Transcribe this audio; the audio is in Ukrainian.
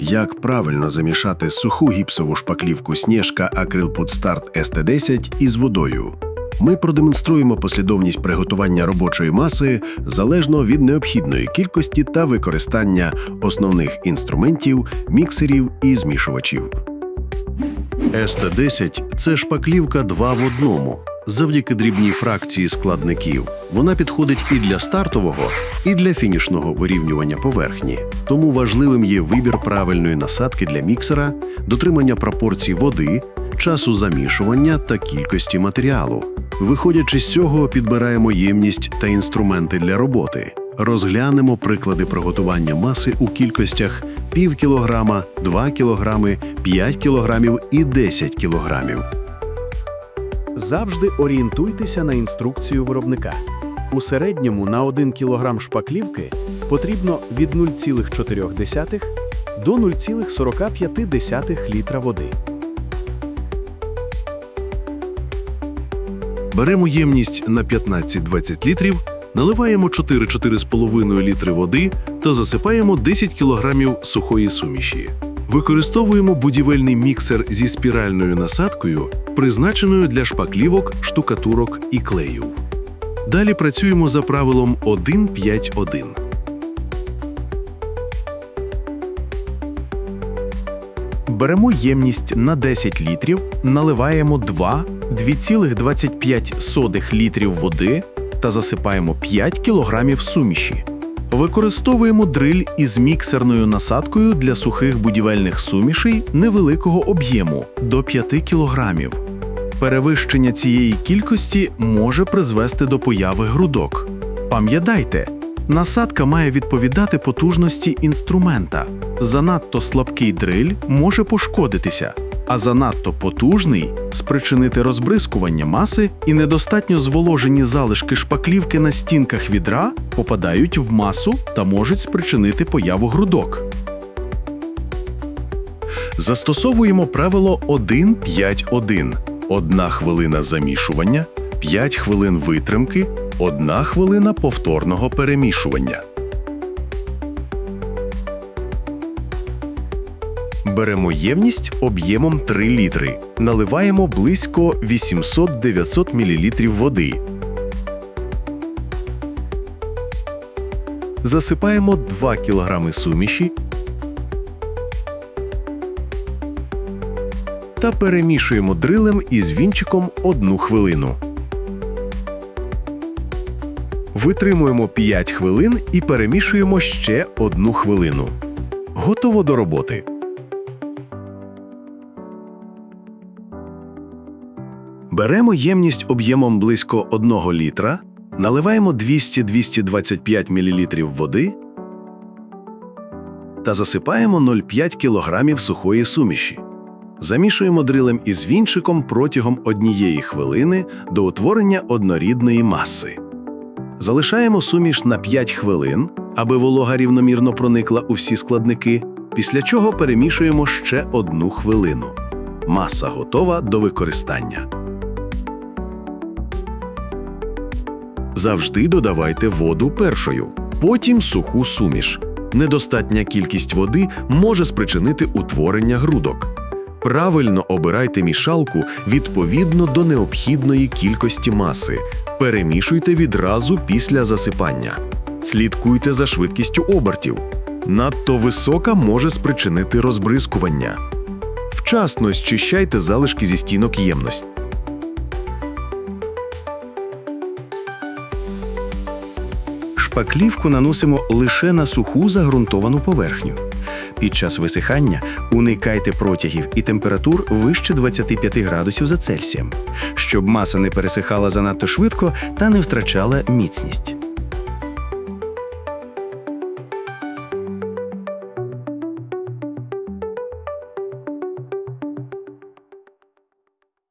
Як правильно замішати суху гіпсову шпаклівку Снєжка Акрилпуд Старт СТ10 із водою? Ми продемонструємо послідовність приготування робочої маси залежно від необхідної кількості та використання основних інструментів, міксерів і змішувачів. СТ10 – це шпаклівка 2 в одному. Завдяки дрібній фракції складників вона підходить і для стартового, і для фінішного вирівнювання поверхні. Тому важливим є вибір правильної насадки для міксера, дотримання пропорцій води, часу замішування та кількості матеріалу. Виходячи з цього, підбираємо ємність та інструменти для роботи. Розглянемо приклади приготування маси у кількостях пів кілограма, 2 кілограми, 5 кілограмів і 10 кілограмів. Завжди орієнтуйтеся на інструкцію виробника. У середньому на 1 кг шпаклівки потрібно від 0,4 до 0,45 літра води. Беремо ємність на 15-20 літрів, наливаємо 4-4,5 літри води та засипаємо 10 кілограмів сухої суміші. Використовуємо будівельний міксер зі спіральною насадкою, призначеною для шпаклівок, штукатурок і клею. Далі працюємо за правилом 1-5-1. Беремо ємність на 10 літрів, наливаємо 2 2,25 літрів води та засипаємо 5 кілограмів суміші. Використовуємо дриль із міксерною насадкою для сухих будівельних сумішей невеликого об'єму до 5 кілограмів. Перевищення цієї кількості може призвести до появи грудок. Пам'ятайте, насадка має відповідати потужності інструмента. Занадто слабкий дриль може пошкодитися, а занадто потужний спричинити розбризкування маси і недостатньо зволожені залишки шпаклівки на стінках відра попадають в масу та можуть спричинити появу грудок. Застосовуємо правило 1-5-1. Одна хвилина замішування, 5 хвилин витримки, 1 хвилина повторного перемішування. Беремо ємність об'ємом 3 літри. Наливаємо близько 800-900 мл води. Засипаємо 2 кг суміші та перемішуємо дрилем із вінчиком 1 хвилину. Витримуємо 5 хвилин і перемішуємо ще 1 хвилину. Готово до роботи. Беремо ємність об'ємом близько 1 літра, наливаємо 200-225 мл води та засипаємо 0,5 кг сухої суміші. Замішуємо дрилем із вінчиком протягом однієї хвилини до утворення однорідної маси. Залишаємо суміш на 5 хвилин, аби волога рівномірно проникла у всі складники, після чого перемішуємо ще одну хвилину. Маса готова до використання. Завжди додавайте воду першою, потім суху суміш. Недостатня кількість води може спричинити утворення грудок. Правильно обирайте мішалку відповідно до необхідної кількості маси. Перемішуйте відразу після засипання. Слідкуйте за швидкістю обертів. Надто висока може спричинити розбризкування. Вчасно зчищайте залишки зі стінок ємності. Шпаклівку наносимо лише на суху загрунтовану поверхню. Під час висихання уникайте протягів і температур вище 25 градусів за Цельсієм, щоб маса не пересихала занадто швидко та не втрачала міцність.